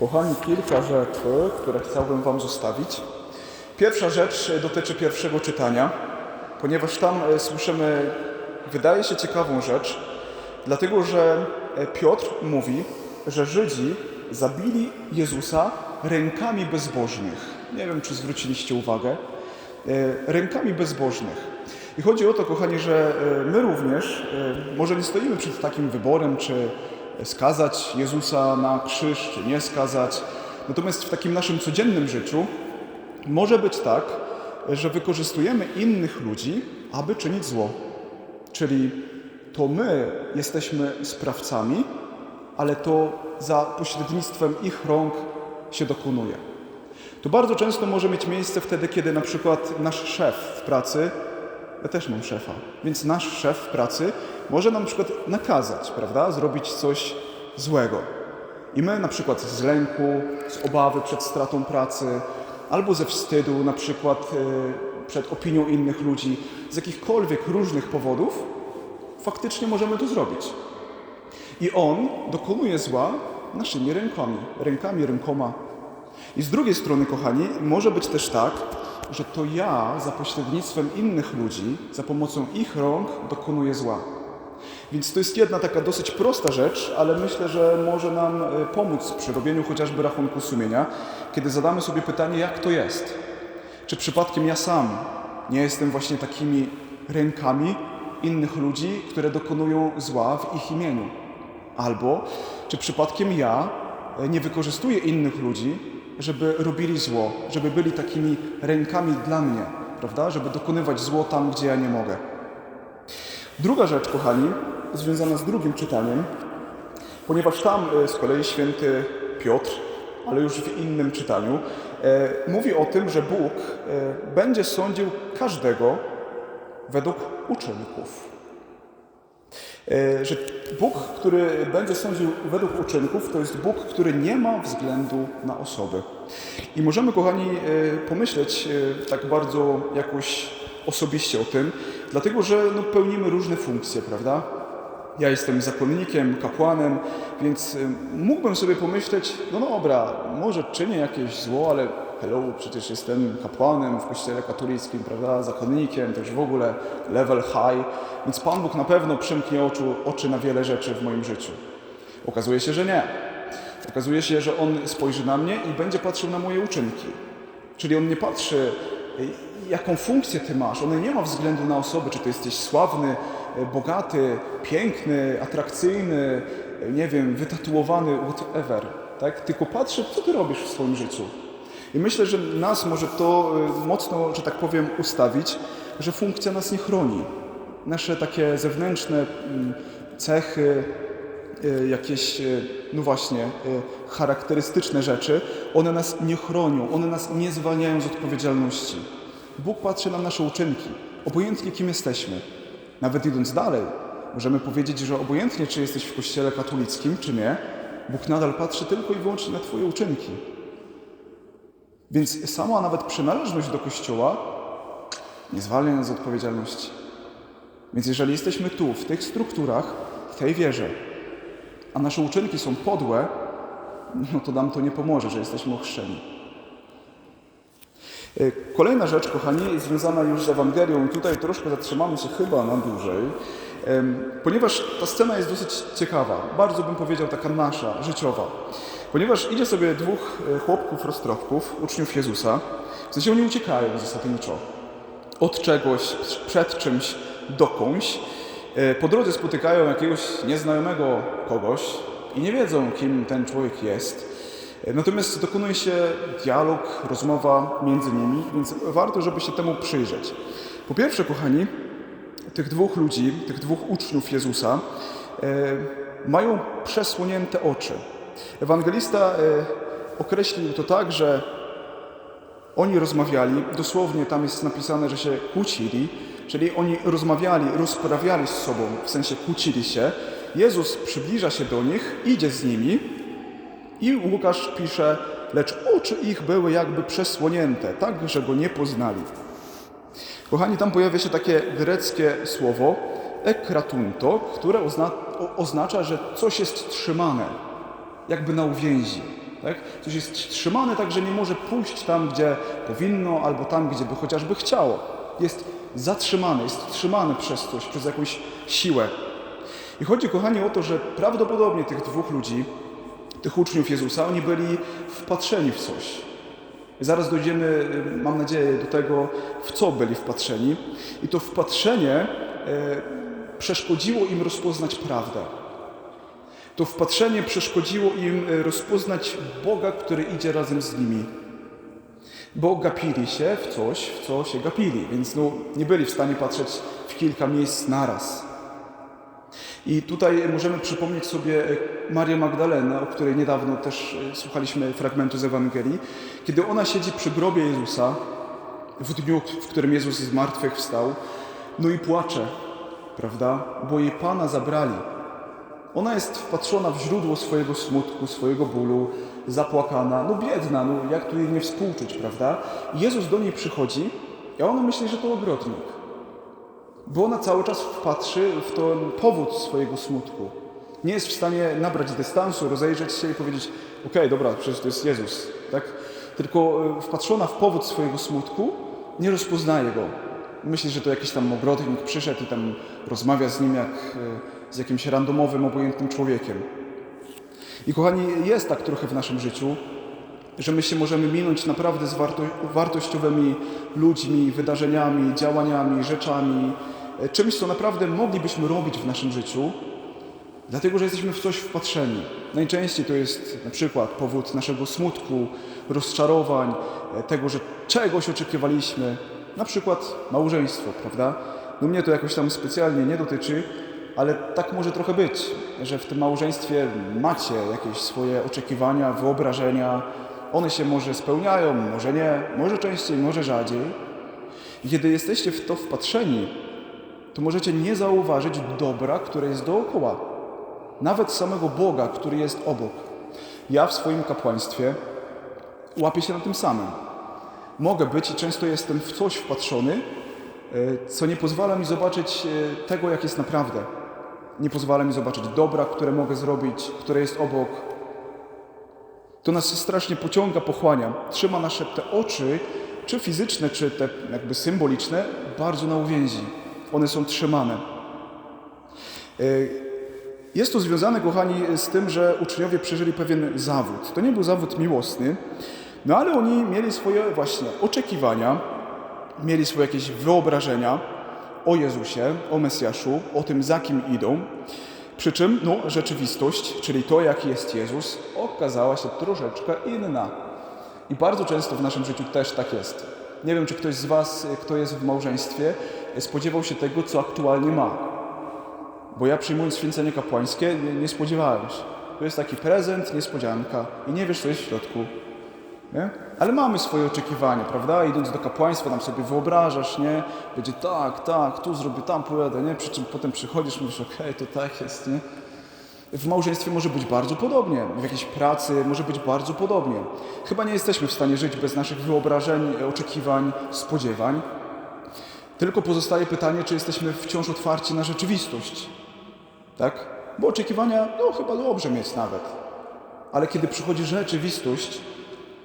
Kochani, kilka rzeczy, które chciałbym Wam zostawić. Pierwsza rzecz dotyczy pierwszego czytania, ponieważ tam e, słyszymy, wydaje się ciekawą rzecz, dlatego że e, Piotr mówi, że Żydzi zabili Jezusa rękami bezbożnych. Nie wiem, czy zwróciliście uwagę. E, Rękami bezbożnych. I chodzi o to, kochani, że e, my również e, może nie stoimy przed takim wyborem, czy skazać Jezusa na krzyż, czy nie skazać. Natomiast w takim naszym codziennym życiu może być tak, że wykorzystujemy innych ludzi, aby czynić zło. Czyli to my jesteśmy sprawcami, ale to za pośrednictwem ich rąk się dokonuje. To bardzo często może mieć miejsce wtedy, kiedy na przykład nasz szef w pracy, ja też mam szefa, więc nasz szef w pracy może nam na przykład nakazać, prawda, zrobić coś złego. I my na przykład z lęku, z obawy przed stratą pracy, albo ze wstydu na przykład y, przed opinią innych ludzi, z jakichkolwiek różnych powodów, faktycznie możemy to zrobić. I on dokonuje zła naszymi rękami, rękami, rękoma. I z drugiej strony, kochani, może być też tak, że to ja za pośrednictwem innych ludzi, za pomocą ich rąk dokonuję zła. Więc to jest jedna taka dosyć prosta rzecz, ale myślę, że może nam e, pomóc przy robieniu chociażby rachunku sumienia, kiedy zadamy sobie pytanie, jak to jest. Czy przypadkiem ja sam nie jestem właśnie takimi rękami innych ludzi, które dokonują zła w ich imieniu? Albo czy przypadkiem ja e, nie wykorzystuję innych ludzi, żeby robili zło, żeby byli takimi rękami dla mnie, prawda? Żeby dokonywać zło tam, gdzie ja nie mogę. Druga rzecz, kochani, związana z drugim czytaniem, ponieważ tam e, z kolei święty Piotr, ale już w innym czytaniu, e, mówi o tym, że Bóg e, będzie sądził każdego według uczynków. Że Bóg, który będzie sądził według uczynków, to jest Bóg, który nie ma względu na osoby. I możemy, kochani, pomyśleć tak bardzo jakoś osobiście o tym, dlatego że no, pełnimy różne funkcje, prawda? Ja jestem zakonnikiem, kapłanem, więc y, mógłbym sobie pomyśleć, no dobra, może czynię jakieś zło, ale hello, przecież jestem kapłanem w kościele katolickim, prawda, zakonnikiem, już w ogóle level high, więc Pan Bóg na pewno przymknie oczu, oczy na wiele rzeczy w moim życiu. Okazuje się, że nie. Okazuje się, że On spojrzy na mnie i będzie patrzył na moje uczynki. Czyli On nie patrzy, y, jaką funkcję Ty masz. On nie ma względu na osobę, czy Ty jesteś sławny, bogaty, piękny, atrakcyjny, y, nie wiem, wytatuowany, whatever. Tak? Tylko patrzy, co Ty robisz w swoim życiu. I myślę, że nas może to y, mocno, że tak powiem, ustawić, że funkcja nas nie chroni. Nasze takie zewnętrzne mm, cechy, jakieś, no właśnie, charakterystyczne rzeczy, one nas nie chronią, one nas nie zwalniają z odpowiedzialności. Bóg patrzy na nasze uczynki, obojętnie kim jesteśmy. Nawet idąc dalej, możemy powiedzieć, że obojętnie czy jesteś w kościele katolickim, czy nie, Bóg nadal patrzy tylko i wyłącznie na Twoje uczynki. Więc sama nawet przynależność do kościoła nie zwalnia nas z odpowiedzialności. Więc jeżeli jesteśmy tu, w tych strukturach, w tej wierze, a nasze uczynki są podłe, no to nam to nie pomoże, że jesteśmy ochrzczeni. E, Kolejna rzecz, kochani, jest związana już z Ewangelią i tutaj troszkę zatrzymamy się chyba na dłużej, ponieważ ta scena jest dosyć ciekawa, bardzo bym powiedział taka nasza, życiowa. Ponieważ idzie sobie dwóch e, chłopków roztropków, uczniów Jezusa, w sensie oni uciekają zasadniczo od czegoś, przed czymś, dokądś. E, Po drodze spotykają jakiegoś nieznajomego kogoś i nie wiedzą, kim ten człowiek jest. Natomiast dokonuje się dialog, rozmowa między nimi, więc warto, żeby się temu przyjrzeć. Po pierwsze, kochani, tych dwóch ludzi, tych dwóch uczniów Jezusa e, mają przesłonięte oczy. Ewangelista e, określił to tak, że oni rozmawiali, dosłownie tam jest napisane, że się kłócili, czyli oni rozmawiali, rozprawiali z sobą, w sensie kłócili się. Jezus przybliża się do nich, idzie z nimi i Łukasz pisze, lecz oczy ich były jakby przesłonięte, tak, że go nie poznali. Kochani, tam pojawia się takie greckie słowo ekratunto, które ozna oznacza, że coś jest trzymane, jakby na uwięzi. Tak? Coś jest trzymane tak, że nie może pójść tam, gdzie powinno, albo tam, gdzie by chociażby chciało. Jest zatrzymane, jest trzymane przez coś, przez jakąś siłę. I chodzi, kochani, o to, że prawdopodobnie tych dwóch ludzi, tych uczniów Jezusa, oni byli wpatrzeni w coś. Zaraz dojdziemy, y, mam nadzieję, do tego, w co byli wpatrzeni. I to wpatrzenie e, przeszkodziło im rozpoznać prawdę. To wpatrzenie przeszkodziło im e, rozpoznać Boga, który idzie razem z nimi. Bo gapili się w coś, w co się gapili, więc no, nie byli w stanie patrzeć w kilka miejsc naraz. I tutaj możemy przypomnieć sobie e, Marię Magdalenę, o której niedawno też e, słuchaliśmy fragmentu z Ewangelii, kiedy ona siedzi przy grobie Jezusa, w dniu, w którym Jezus z martwych wstał, no i płacze, prawda? Bo jej Pana zabrali. Ona jest wpatrzona w źródło swojego smutku, swojego bólu, zapłakana, no biedna, no jak tu jej nie współczuć, prawda? I Jezus do niej przychodzi, a ona myśli, że to ogrodnik bo ona cały czas wpatrzy w ten powód swojego smutku. Nie jest w stanie nabrać dystansu, rozejrzeć się i powiedzieć: Okej, dobra, przecież to jest Jezus, tak? Tylko e, wpatrzona w powód swojego smutku, nie rozpoznaje go. Myśli, że to jakiś tam ogrodnik przyszedł i tam rozmawia z nim jak e, z jakimś randomowym, obojętnym człowiekiem. I kochani, jest tak trochę w naszym życiu, że my się możemy minąć naprawdę z warto wartościowymi ludźmi, wydarzeniami, działaniami, rzeczami, czymś, co naprawdę moglibyśmy robić w naszym życiu, dlatego że jesteśmy w coś wpatrzeni. Najczęściej to jest na przykład powód naszego smutku, rozczarowań, e, tego, że czegoś oczekiwaliśmy, na przykład małżeństwo, prawda? No mnie to jakoś tam specjalnie nie dotyczy, ale tak może trochę być, że w tym małżeństwie macie jakieś swoje oczekiwania, wyobrażenia, one się może spełniają, może nie, może częściej, może rzadziej. I kiedy jesteście w to wpatrzeni, to możecie nie zauważyć dobra, które jest dookoła. Nawet samego Boga, który jest obok. Ja w swoim kapłaństwie łapię się na tym samym. Mogę być i często jestem w coś wpatrzony, e, co nie pozwala mi zobaczyć e, tego, jak jest naprawdę. Nie pozwala mi zobaczyć dobra, które mogę zrobić, które jest obok, to nas strasznie pociąga, pochłania. Trzyma nasze te oczy, czy fizyczne, czy te jakby symboliczne, bardzo na uwięzi. One są trzymane. E, jest to związane, kochani, z tym, że uczniowie przeżyli pewien zawód. To nie był zawód miłosny, no ale oni mieli swoje właśnie oczekiwania, mieli swoje jakieś wyobrażenia o Jezusie, o Mesjaszu, o tym, za kim idą. Przy czym no, rzeczywistość, czyli to, jaki jest Jezus, okazała się troszeczkę inna. I bardzo często w naszym życiu też tak jest. Nie wiem, czy ktoś z Was, kto jest w małżeństwie, spodziewał się tego, co aktualnie ma. Bo ja przyjmując święcenie kapłańskie, nie, nie spodziewałem się. To jest taki prezent, niespodzianka i nie wiesz, co jest w środku. Nie? Ale mamy swoje oczekiwania, prawda? Idąc do kapłaństwa, tam sobie wyobrażasz, nie? Będzie tak, tak, tu zrobię, tam pojadę, nie? Przy czym potem przychodzisz, mówisz, okej, to tak jest, nie? W małżeństwie może być bardzo podobnie, w jakiejś pracy może być bardzo podobnie. Chyba nie jesteśmy w stanie żyć bez naszych wyobrażeń, oczekiwań, spodziewań. Tylko pozostaje pytanie, czy jesteśmy wciąż otwarci na rzeczywistość. Tak? Bo oczekiwania, no chyba dobrze mieć nawet. Ale kiedy przychodzi rzeczywistość,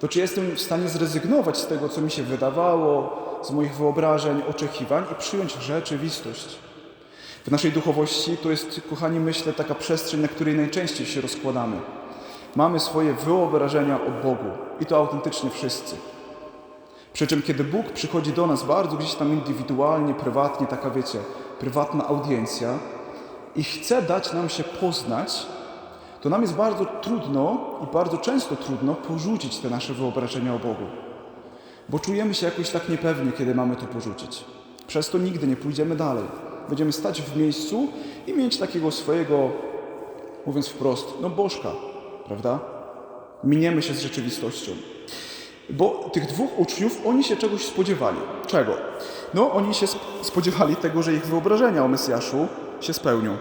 to czy jestem w stanie zrezygnować z tego, co mi się wydawało, z moich wyobrażeń, oczekiwań i przyjąć rzeczywistość? W naszej duchowości to jest, kochani, myślę, taka przestrzeń, na której najczęściej się rozkładamy. Mamy swoje wyobrażenia o Bogu i to autentycznie wszyscy. Przy czym, kiedy Bóg przychodzi do nas bardzo gdzieś tam indywidualnie, prywatnie, taka wiecie, prywatna audiencja i chce dać nam się poznać, to nam jest bardzo trudno i bardzo często trudno porzucić te nasze wyobrażenia o Bogu. Bo czujemy się jakoś tak niepewnie, kiedy mamy to porzucić. Przez to nigdy nie pójdziemy dalej. Będziemy stać w miejscu i mieć takiego swojego, mówiąc wprost, no bożka, prawda? Miniemy się z rzeczywistością. Bo tych dwóch uczniów, oni się czegoś spodziewali. Czego? No, oni się spodziewali tego, że ich wyobrażenia o Mesjaszu się spełnią.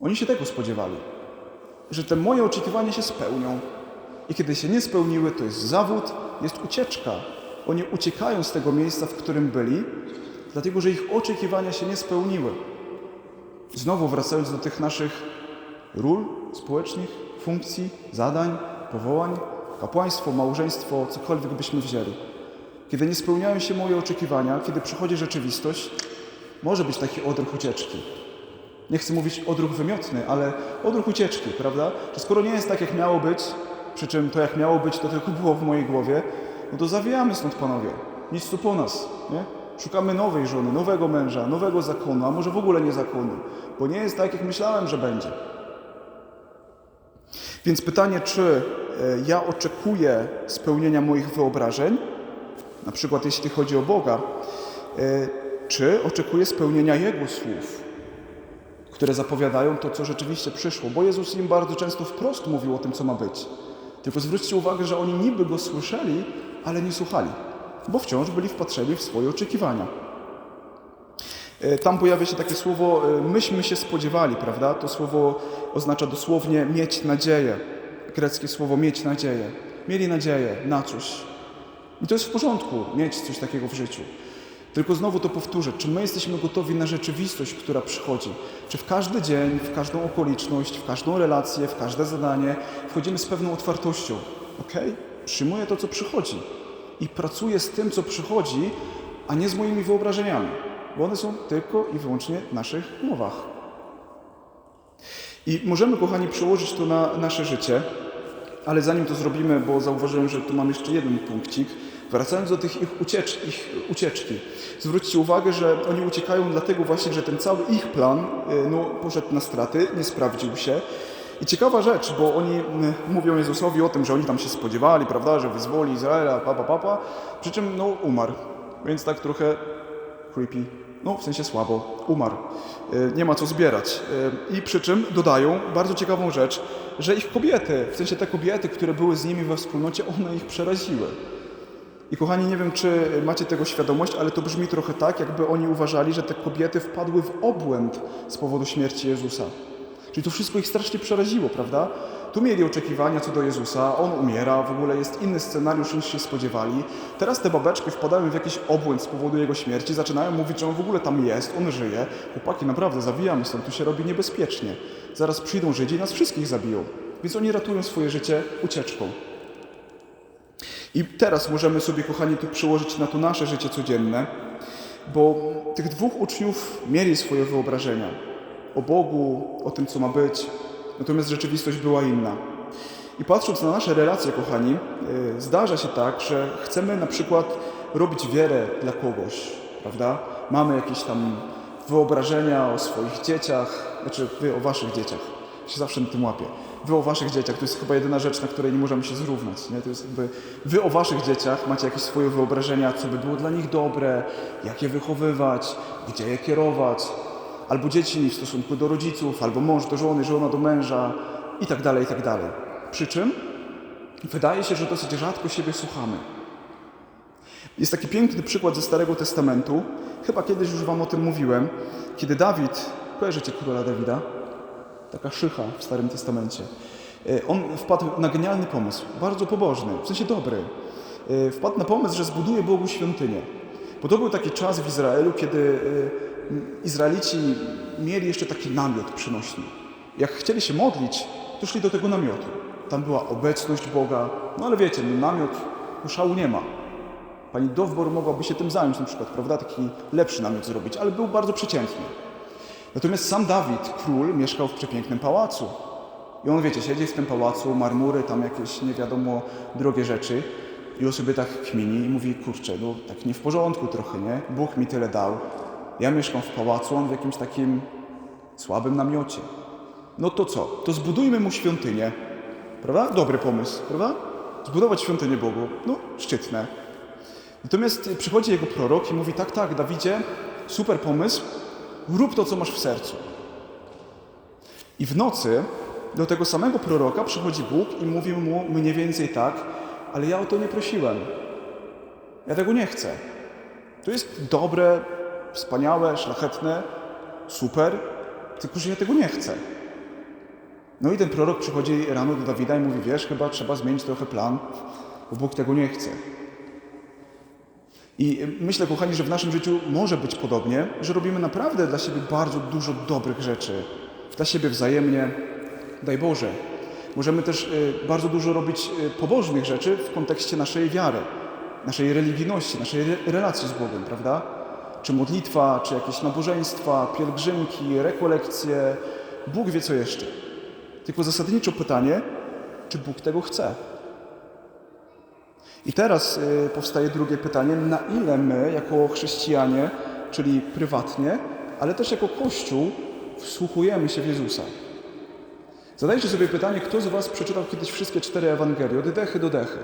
Oni się tego spodziewali, że te moje oczekiwania się spełnią. I kiedy się nie spełniły, to jest zawód, jest ucieczka. Oni uciekają z tego miejsca, w którym byli, dlatego że ich oczekiwania się nie spełniły. Znowu wracając do tych naszych ról, społecznych, funkcji, zadań, powołań, kapłaństwo, małżeństwo, cokolwiek byśmy wzięli. Kiedy nie spełniają się moje oczekiwania, kiedy przychodzi rzeczywistość, może być taki odruch ucieczki. Nie chcę mówić odruch wymiotny, ale odruch ucieczki, prawda? Że skoro nie jest tak, jak miało być, przy czym to, jak miało być, to tylko było w mojej głowie, no to zawijamy stąd, panowie. Nic tu po nas, nie? Szukamy nowej żony, nowego męża, nowego zakonu, a może w ogóle nie zakonu, bo nie jest tak, jak myślałem, że będzie. Więc pytanie, czy e, ja oczekuję spełnienia moich wyobrażeń, na przykład jeśli chodzi o Boga, e, czy oczekuję spełnienia Jego słów, które zapowiadają to, co rzeczywiście przyszło, bo Jezus im bardzo często wprost mówił o tym, co ma być. Tylko zwróćcie uwagę, że oni niby go słyszeli, ale nie słuchali, bo wciąż byli wpatrzeni w swoje oczekiwania. E, Tam pojawia się takie słowo, e, myśmy się spodziewali, prawda? To słowo oznacza dosłownie mieć nadzieję. Greckie słowo mieć nadzieję. Mieli nadzieję na coś. I to jest w porządku, mieć coś takiego w życiu. Tylko znowu to powtórzę, czy my jesteśmy gotowi na rzeczywistość, która przychodzi? Czy w każdy dzień, w każdą okoliczność, w każdą relację, w każde zadanie wchodzimy z pewną otwartością? Ok? Przyjmuję to, co przychodzi i pracuję z tym, co przychodzi, a nie z moimi wyobrażeniami, bo one są tylko i wyłącznie w naszych głowach. I możemy, kochani, przełożyć to na nasze życie, ale zanim to zrobimy, bo zauważyłem, że tu mam jeszcze jeden punkcik, wracając do tych ich, uciecz, ich ucieczki, zwróćcie uwagę, że oni uciekają dlatego właśnie, że ten cały ich plan y, no, poszedł na straty, nie sprawdził się. I ciekawa rzecz, bo oni mm, mówią Jezusowi o tym, że oni tam się spodziewali, prawda, że wyzwoli Izraela, papa, papa, przy czym no, umarł. Więc tak trochę creepy, no w sensie słabo, umarł. Y, Nie ma co zbierać. Y, I przy czym dodają bardzo ciekawą rzecz, że ich kobiety, w sensie te kobiety, które były z nimi we wspólnocie, one ich przeraziły. I kochani, nie wiem, czy macie tego świadomość, ale to brzmi trochę tak, jakby oni uważali, że te kobiety wpadły w obłęd z powodu śmierci Jezusa. Czyli to wszystko ich strasznie przeraziło, prawda? Tu mieli oczekiwania co do Jezusa, on umiera, w ogóle jest inny scenariusz niż się spodziewali. Teraz te babeczki wpadają w jakiś obłęd z powodu jego śmierci, zaczynają mówić, że on w ogóle tam jest, on żyje. Chłopaki, naprawdę, zawijamy stąd, tu się robi niebezpiecznie. Zaraz przyjdą Żydzi i nas wszystkich zabiją. Więc oni ratują swoje życie ucieczką. I teraz możemy sobie, kochani, tu przyłożyć na to nasze życie codzienne, bo tych dwóch uczniów mieli swoje wyobrażenia o Bogu, o tym, co ma być, natomiast rzeczywistość była inna. I patrząc na nasze relacje, kochani, yy, zdarza się tak, że chcemy na przykład robić wiele dla kogoś, prawda? Mamy jakieś tam wyobrażenia o swoich dzieciach, znaczy wy o waszych dzieciach, się zawsze na tym łapię. Wy o waszych dzieciach, to jest chyba jedyna rzecz, na której nie możemy się zrównać. Nie? To jest jakby, wy o waszych dzieciach macie jakieś swoje wyobrażenia, co by było dla nich dobre, jak je wychowywać, gdzie je kierować. Albo dzieci w stosunku do rodziców, albo mąż do żony, żona do męża i tak dalej, i tak. Przy czym wydaje się, że dosyć rzadko siebie słuchamy. Jest taki piękny przykład ze Starego Testamentu. Chyba kiedyś już Wam o tym mówiłem. Kiedy Dawid, kojarzycie króla Dawida? Taka szycha w Starym Testamencie. E, On wpadł na genialny pomysł, bardzo pobożny, w sensie dobry. E, Wpadł na pomysł, że zbuduje Bogu świątynię. Bo to był taki czas w Izraelu, kiedy e, Izraelici mieli jeszcze taki namiot przynośny. Jak chcieli się modlić, to szli do tego namiotu. Tam była obecność Boga, no ale wiecie, no namiot, no szału nie ma. Pani Dowbor mogłaby się tym zająć na przykład, prawda? Taki lepszy namiot zrobić, ale był bardzo przeciętny. Natomiast sam Dawid, król, mieszkał w przepięknym pałacu. I on, wiecie, siedzi w tym pałacu, marmury, tam jakieś nie wiadomo drogie rzeczy. I on sobie tak kmini i mówi, kurczę, no tak nie w porządku trochę, nie? Bóg mi tyle dał. Ja mieszkam w pałacu, on w jakimś takim słabym namiocie. No to co? To zbudujmy mu świątynię. Prawda? Dobry pomysł, prawda? Zbudować świątynię Bogu. No, szczytne. Natomiast przychodzi jego prorok i mówi: Tak, tak, Dawidzie, super pomysł, rób to, co masz w sercu. I w nocy do tego samego proroka przychodzi Bóg i mówi mu mniej więcej tak, ale ja o to nie prosiłem. Ja tego nie chcę. To jest dobre, wspaniałe, szlachetne, super, tylko że ja tego nie chcę. No i ten prorok przychodzi rano do Dawida i mówi, wiesz, chyba trzeba zmienić trochę plan, bo Bóg tego nie chce. I myślę, kochani, że w naszym życiu może być podobnie, że robimy naprawdę dla siebie bardzo dużo dobrych rzeczy. Dla siebie wzajemnie, Daj Boże. Możemy też y, bardzo dużo robić y, pobożnych rzeczy w kontekście naszej wiary, naszej religijności, naszej re- relacji z Bogiem, prawda? Czy modlitwa, czy jakieś nabożeństwa, pielgrzymki, rekolekcje, Bóg wie co jeszcze. Tylko zasadniczo pytanie, czy Bóg tego chce? I teraz y, powstaje drugie pytanie, na ile my, jako chrześcijanie, czyli prywatnie, ale też jako Kościół, wsłuchujemy się w Jezusa. Zadajcie sobie pytanie, kto z Was przeczytał kiedyś wszystkie cztery Ewangelie, od dechy do dechy?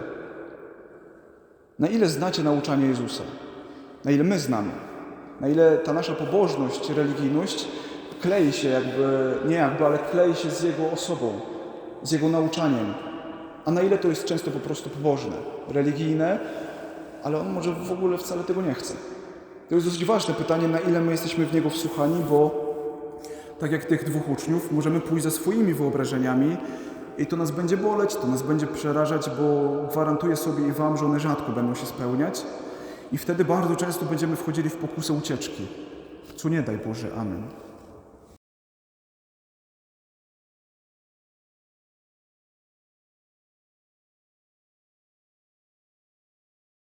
Na ile znacie nauczanie Jezusa? Na ile my znamy? Na ile ta nasza pobożność, religijność klei się jakby, nie jakby, ale klei się z Jego osobą, z Jego nauczaniem? A na ile to jest często po prostu pobożne, religijne, ale On może w ogóle wcale tego nie chce? To jest dosyć ważne pytanie, na ile my jesteśmy w Niego wsłuchani, bo tak jak tych dwóch uczniów, możemy pójść ze swoimi wyobrażeniami i to nas będzie boleć, to nas będzie przerażać, bo gwarantuję sobie i Wam, że one rzadko będą się spełniać. I wtedy bardzo często będziemy wchodzili w pokusę ucieczki. Co nie daj Boże, amen.